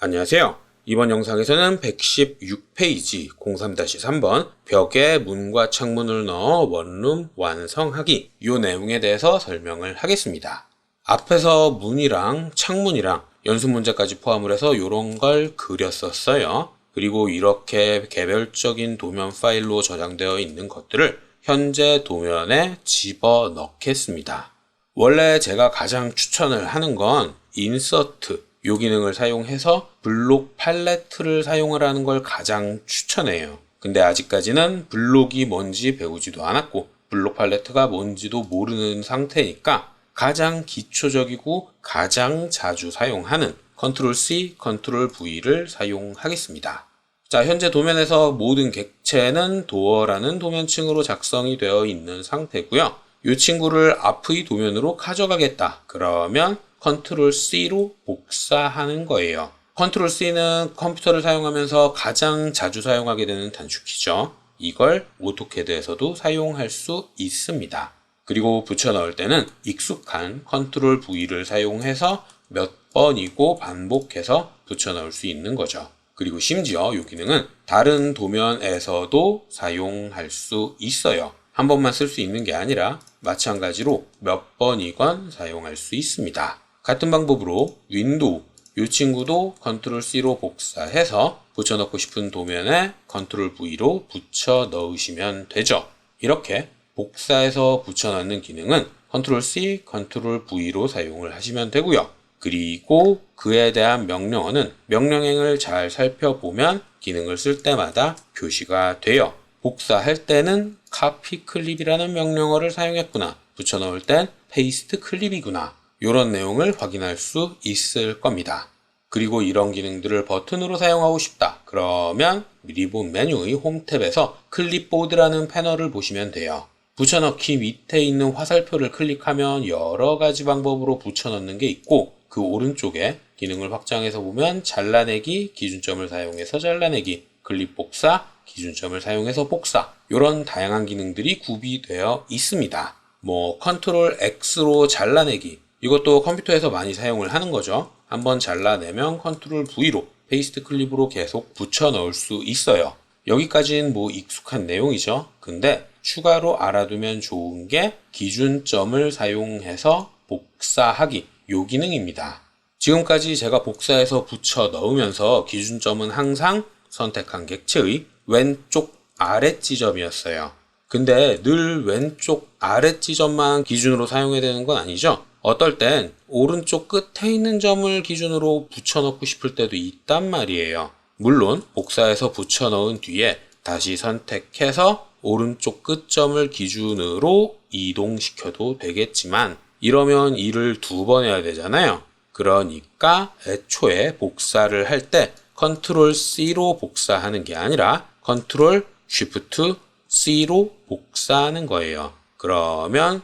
안녕하세요. 이번 영상에서는 116페이지 03-3번 벽에 문과 창문을 넣어 원룸 완성하기 이 내용에 대해서 설명을 하겠습니다. 앞에서 문이랑 창문이랑 연습 문제까지 포함을 해서 이런 걸 그렸었어요. 그리고 이렇게 개별적인 도면 파일로 저장되어 있는 것들을 현재 도면에 집어 넣겠습니다. 원래 제가 가장 추천을 하는 건 인서트 요 기능을 사용해서 블록 팔레트를 사용을 하는 걸 가장 추천해요. 근데 아직까지는 블록이 뭔지 배우지도 않았고 블록 팔레트가 뭔지도 모르는 상태니까 가장 기초적이고 가장 자주 사용하는 컨트롤 C, 컨트롤 V를 사용하겠습니다. 자, 현재 도면에서 모든 객체는 도어라는 도면층으로 작성이 되어 있는 상태고요. 이 친구를 앞의 도면으로 가져가겠다. 그러면 컨트롤 C로 복사하는 거예요. 컨트롤 C는 컴퓨터를 사용하면서 가장 자주 사용하게 되는 단축키죠. 이걸 오토캐드에서도 사용할 수 있습니다. 그리고 붙여 넣을 때는 익숙한 컨트롤 V를 사용해서 몇 번이고 반복해서 붙여 넣을 수 있는 거죠. 그리고 심지어 이 기능은 다른 도면에서도 사용할 수 있어요. 한 번만 쓸 수 있는 게 아니라 마찬가지로 몇 번이건 사용할 수 있습니다. 같은 방법으로 윈도우 이 친구도 컨트롤 C로 복사해서 붙여넣고 싶은 도면에 컨트롤 V로 붙여 넣으시면 되죠. 이렇게 복사해서 붙여넣는 기능은 컨트롤 C, 컨트롤 V로 사용을 하시면 되고요. 그리고 그에 대한 명령어는 명령행을 잘 살펴보면 기능을 쓸 때마다 표시가 돼요. 복사할 때는 copy 클립이라는 명령어를 사용했구나. 붙여넣을 땐 paste 클립이구나. 이런 내용을 확인할 수 있을 겁니다. 그리고 이런 기능들을 버튼으로 사용하고 싶다. 그러면 리본 메뉴의 홈 탭에서 클립보드라는 패널을 보시면 돼요. 붙여넣기 밑에 있는 화살표를 클릭하면 여러 가지 방법으로 붙여넣는 게 있고 그 오른쪽에 기능을 확장해서 보면 잘라내기, 기준점을 사용해서 잘라내기, 클립 복사, 기준점을 사용해서 복사 이런 다양한 기능들이 구비되어 있습니다. 뭐 컨트롤 X로 잘라내기 이것도 컴퓨터에서 많이 사용을 하는 거죠. 한번 잘라내면 컨트롤 V로 페이스트 클립으로 계속 붙여 넣을 수 있어요. 여기까지는 뭐 익숙한 내용이죠. 근데 추가로 알아두면 좋은 게 기준점을 사용해서 복사하기 요 기능입니다. 지금까지 제가 복사해서 붙여 넣으면서 기준점은 항상 선택한 객체의 왼쪽 아래 지점이었어요. 근데 늘 왼쪽 아래 지점만 기준으로 사용해야 되는 건 아니죠. 어떨 땐 오른쪽 끝에 있는 점을 기준으로 붙여넣고 싶을 때도 있단 말이에요. 물론 복사해서 붙여넣은 뒤에 다시 선택해서 오른쪽 끝점을 기준으로 이동시켜도 되겠지만 이러면 일을 두 번 해야 되잖아요. 그러니까 애초에 복사를 할 때 컨트롤 C로 복사하는 게 아니라 컨트롤 Shift C로 복사하는 거예요. 그러면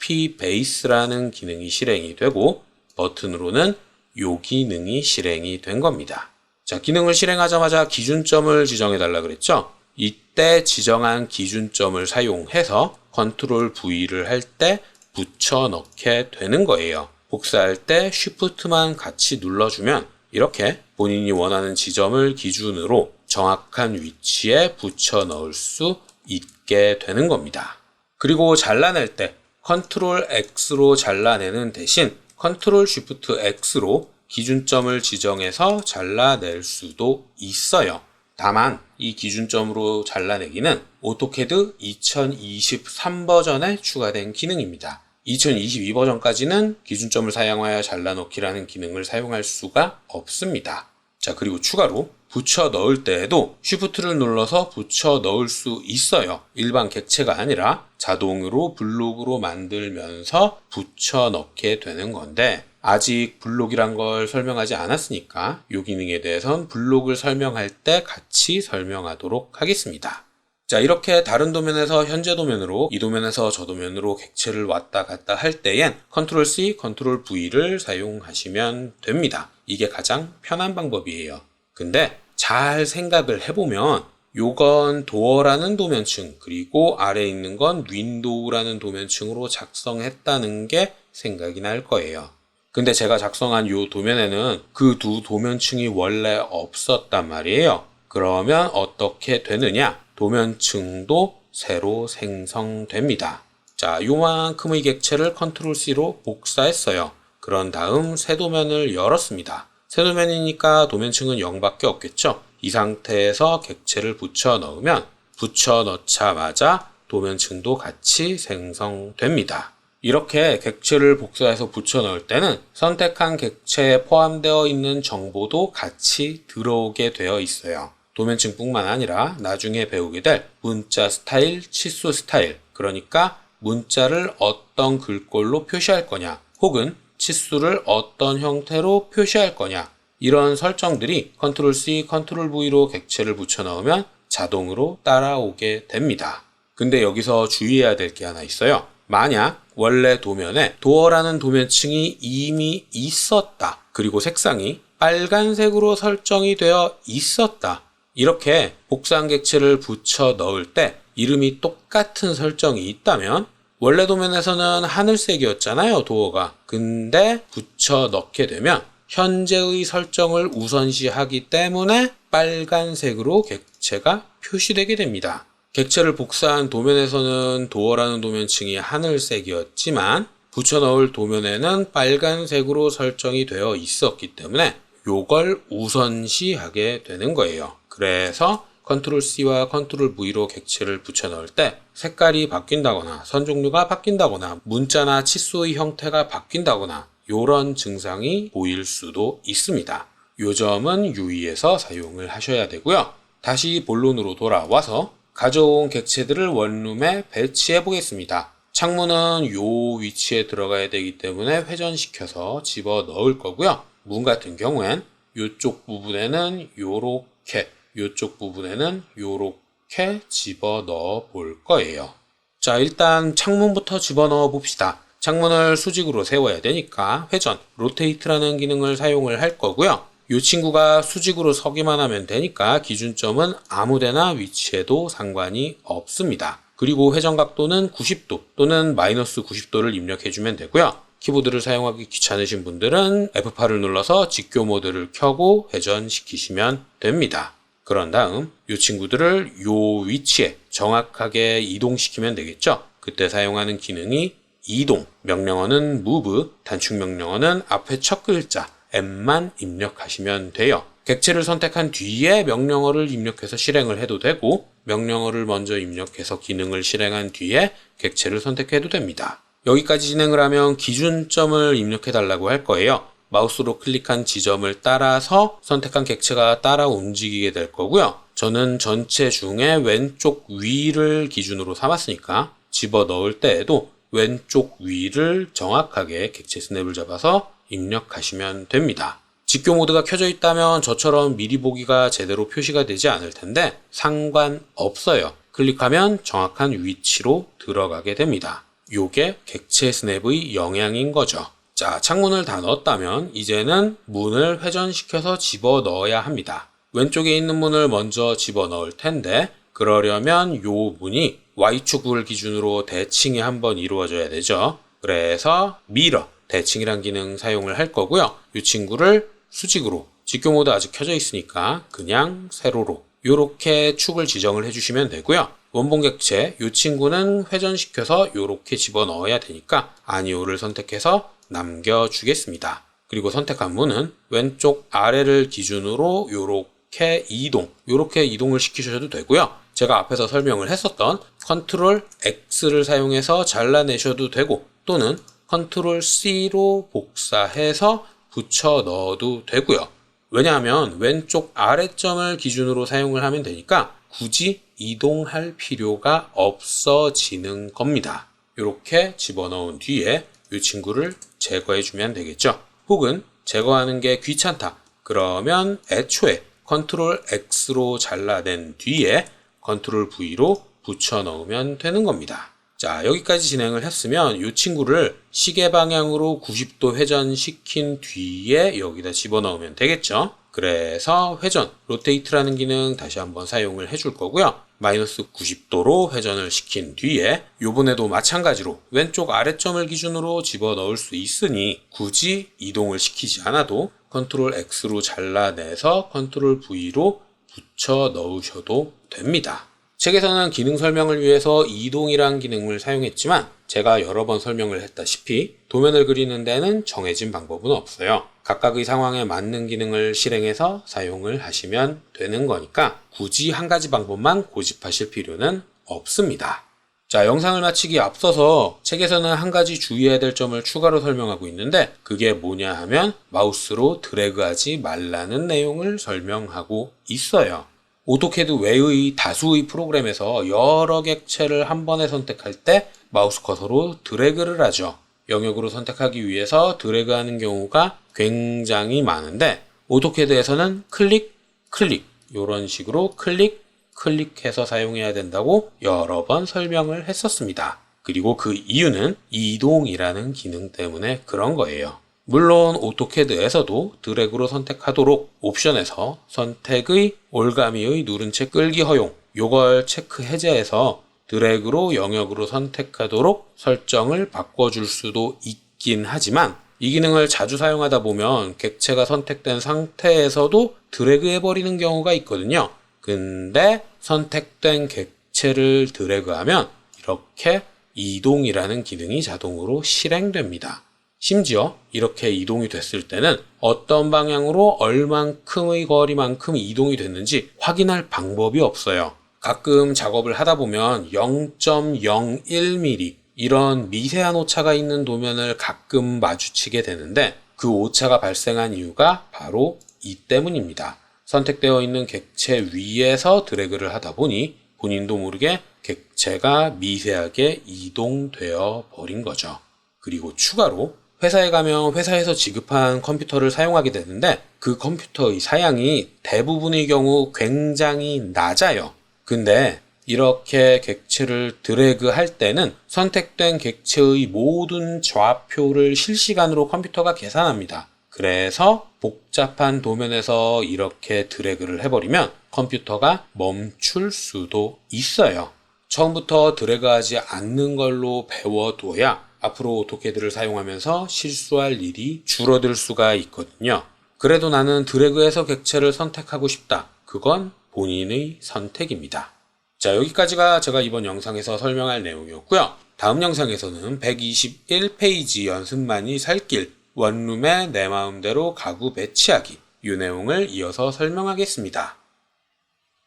copy base라는 기능이 실행이 되고 버튼으로는 요 기능이 실행이 된 겁니다. 자, 기능을 실행하자마자 기준점을 지정해 달라 그랬죠? 이때 지정한 기준점을 사용해서 컨트롤 V를 할 때 붙여 넣게 되는 거예요. 복사할 때 Shift만 같이 눌러주면 이렇게 본인이 원하는 지점을 기준으로 정확한 위치에 붙여 넣을 수 있게 되는 겁니다. 그리고 잘라낼 때 컨트롤 X로 잘라내는 대신 컨트롤 쉬프트 X로 기준점을 지정해서 잘라낼 수도 있어요. 다만 이 기준점으로 잘라내기는 오토캐드 2023 버전에 추가된 기능입니다. 2022 버전까지는 기준점을 사용하여 잘라놓기라는 기능을 사용할 수가 없습니다. 자, 그리고 추가로 붙여 넣을 때에도 쉬프트를 눌러서 붙여 넣을 수 있어요. 일반 객체가 아니라 자동으로 블록으로 만들면서 붙여 넣게 되는 건데 아직 블록이란 걸 설명하지 않았으니까 이 기능에 대해선 블록을 설명할 때 같이 설명하도록 하겠습니다. 자, 이렇게 다른 도면에서 현재 도면으로 이 도면에서 저 도면으로 객체를 왔다 갔다 할 때엔 컨트롤 C, 컨트롤 V를 사용하시면 됩니다. 이게 가장 편한 방법이에요. 근데 잘 생각을 해보면 요건 도어라는 도면층 그리고 아래에 있는 건 윈도우라는 도면층으로 작성했다는 게 생각이 날 거예요. 근데 제가 작성한 요 도면에는 그 두 도면층이 원래 없었단 말이에요. 그러면 어떻게 되느냐? 도면층도 새로 생성됩니다. 자, 요만큼의 객체를 컨트롤 C로 복사했어요. 그런 다음 새 도면을 열었습니다. 새 도면이니까 도면층은 0밖에 없겠죠? 이 상태에서 객체를 붙여 넣으면 붙여 넣자마자 도면층도 같이 생성됩니다. 이렇게 객체를 복사해서 붙여 넣을 때는 선택한 객체에 포함되어 있는 정보도 같이 들어오게 되어 있어요. 도면층뿐만 아니라 나중에 배우게 될 문자 스타일, 치수 스타일, 그러니까 문자를 어떤 글꼴로 표시할 거냐, 혹은 치수를 어떤 형태로 표시할 거냐, 이런 설정들이 컨트롤 C, 컨트롤 V로 객체를 붙여 넣으면 자동으로 따라오게 됩니다. 근데 여기서 주의해야 될 게 하나 있어요. 만약 원래 도면에 도어라는 도면층이 이미 있었다. 그리고 색상이 빨간색으로 설정이 되어 있었다. 이렇게 복사한 객체를 붙여 넣을 때 이름이 똑같은 설정이 있다면 원래 도면에서는 하늘색이었잖아요, 도어가. 근데 붙여 넣게 되면 현재의 설정을 우선시하기 때문에 빨간색으로 객체가 표시되게 됩니다. 객체를 복사한 도면에서는 도어라는 도면층이 하늘색이었지만 붙여 넣을 도면에는 빨간색으로 설정이 되어 있었기 때문에 요걸 우선시하게 되는 거예요. 그래서 컨트롤 C와 컨트롤 V로 객체를 붙여 넣을 때 색깔이 바뀐다거나 선 종류가 바뀐다거나 문자나 치수의 형태가 바뀐다거나 이런 증상이 보일 수도 있습니다. 요 점은 유의해서 사용을 하셔야 되고요. 다시 본론으로 돌아와서 가져온 객체들을 원룸에 배치해 보겠습니다. 창문은 요 위치에 들어가야 되기 때문에 회전시켜서 집어 넣을 거고요. 문 같은 경우엔 요쪽 부분에는 요렇게 요쪽 부분에는 요렇게 집어 넣어 볼 거예요. 자, 일단 창문부터 집어 넣어 봅시다. 창문을 수직으로 세워야 되니까 회전, 로테이트라는 기능을 사용을 할 거고요. 이 친구가 수직으로 서기만 하면 되니까 기준점은 아무데나 위치해도 상관이 없습니다. 그리고 회전 각도는 90도 또는 마이너스 90도를 입력해주면 되고요. 키보드를 사용하기 귀찮으신 분들은 F8을 눌러서 직교 모드를 켜고 회전시키시면 됩니다. 그런 다음 이 친구들을 이 위치에 정확하게 이동시키면 되겠죠. 그때 사용하는 기능이 이동, 명령어는 move, 단축 명령어는 앞에 첫 글자 M만 입력하시면 돼요. 객체를 선택한 뒤에 명령어를 입력해서 실행을 해도 되고 명령어를 먼저 입력해서 기능을 실행한 뒤에 객체를 선택해도 됩니다. 여기까지 진행을 하면 기준점을 입력해 달라고 할 거예요. 마우스로 클릭한 지점을 따라서 선택한 객체가 따라 움직이게 될 거고요. 저는 전체 중에 왼쪽 위를 기준으로 삼았으니까 집어 넣을 때에도 왼쪽 위를 정확하게 객체 스냅을 잡아서 입력하시면 됩니다. 직교 모드가 켜져 있다면 저처럼 미리 보기가 제대로 표시가 되지 않을 텐데 상관없어요. 클릭하면 정확한 위치로 들어가게 됩니다. 요게 객체 스냅의 영향인 거죠. 자, 창문을 다 넣었다면 이제는 문을 회전시켜서 집어 넣어야 합니다. 왼쪽에 있는 문을 먼저 집어 넣을 텐데 그러려면 요 문이 Y축을 기준으로 대칭이 한번 이루어져야 되죠. 그래서 미러, 대칭이란 기능 사용을 할 거고요. 이 친구를 수직으로 직교 모드 아직 켜져 있으니까 그냥 세로로 이렇게 축을 지정을 해주시면 되고요. 원본 객체 이 친구는 회전시켜서 이렇게 집어 넣어야 되니까 아니오를 선택해서 남겨주겠습니다. 그리고 선택한 문은 왼쪽 아래를 기준으로 이렇게 이동, 이렇게 이동을 시키셔도 되고요. 제가 앞에서 설명을 했었던 컨트롤 X를 사용해서 잘라내셔도 되고 또는 컨트롤 C로 복사해서 붙여 넣어도 되고요. 왜냐하면 왼쪽 아래점을 기준으로 사용을 하면 되니까 굳이 이동할 필요가 없어지는 겁니다. 이렇게 집어넣은 뒤에 이 친구를 제거해 주면 되겠죠. 혹은 제거하는 게 귀찮다. 그러면 애초에 컨트롤 X로 잘라낸 뒤에 컨트롤 V로 붙여 넣으면 되는 겁니다. 자, 여기까지 진행을 했으면 이 친구를 시계 방향으로 90도 회전시킨 뒤에 여기다 집어넣으면 되겠죠. 그래서 회전, 로테이트라는 기능 다시 한번 사용을 해줄 거고요. 마이너스 90도로 회전을 시킨 뒤에 요번에도 마찬가지로 왼쪽 아래점을 기준으로 집어 넣을 수 있으니 굳이 이동을 시키지 않아도 컨트롤 X로 잘라내서 컨트롤 V로 붙여 넣으셔도 됩니다. 책에서는 기능 설명을 위해서 이동이란 기능을 사용했지만 제가 여러 번 설명을 했다시피 도면을 그리는 데는 정해진 방법은 없어요. 각각의 상황에 맞는 기능을 실행해서 사용을 하시면 되는 거니까 굳이 한 가지 방법만 고집하실 필요는 없습니다. 자, 영상을 마치기 앞서서 책에서는 한 가지 주의해야 될 점을 추가로 설명하고 있는데 그게 뭐냐 하면 마우스로 드래그하지 말라는 내용을 설명하고 있어요. 오토캐드 외의 다수의 프로그램에서 여러 객체를 한 번에 선택할 때 마우스 커서로 드래그를 하죠. 영역으로 선택하기 위해서 드래그하는 경우가 굉장히 많은데 오토캐드에서는 클릭, 클릭 이런 식으로 클릭, 클릭해서 사용해야 된다고 여러 번 설명을 했었습니다. 그리고 그 이유는 이동이라는 기능 때문에 그런 거예요. 물론 오토캐드에서도 드래그로 선택하도록 옵션에서 선택의 올가미의 누른 채 끌기 허용 요걸 체크 해제해서 드래그로 영역으로 선택하도록 설정을 바꿔줄 수도 있긴 하지만 이 기능을 자주 사용하다 보면 객체가 선택된 상태에서도 드래그 해버리는 경우가 있거든요. 근데 선택된 객체를 드래그하면 이렇게 이동이라는 기능이 자동으로 실행됩니다. 심지어 이렇게 이동이 됐을 때는 어떤 방향으로 얼만큼의 거리만큼 이동이 됐는지 확인할 방법이 없어요. 가끔 작업을 하다 보면 0.01mm 이런 미세한 오차가 있는 도면을 가끔 마주치게 되는데 그 오차가 발생한 이유가 바로 이 때문입니다. 선택되어 있는 객체 위에서 드래그를 하다 보니 본인도 모르게 객체가 미세하게 이동되어 버린 거죠. 그리고 추가로 회사에 가면 회사에서 지급한 컴퓨터를 사용하게 되는데 그 컴퓨터의 사양이 대부분의 경우 굉장히 낮아요. 근데 이렇게 객체를 드래그 할 때는 선택된 객체의 모든 좌표를 실시간으로 컴퓨터가 계산합니다. 그래서 복잡한 도면에서 이렇게 드래그를 해버리면 컴퓨터가 멈출 수도 있어요. 처음부터 드래그하지 않는 걸로 배워둬야 앞으로 오토캐드를 사용하면서 실수할 일이 줄어들 수가 있거든요. 그래도 나는 드래그해서 객체를 선택하고 싶다. 그건 본인의 선택입니다. 자, 여기까지가 제가 이번 영상에서 설명할 내용이었고요. 다음 영상에서는 121페이지 연습만이 살길 원룸에 내 마음대로 가구 배치하기 이 내용을 이어서 설명하겠습니다.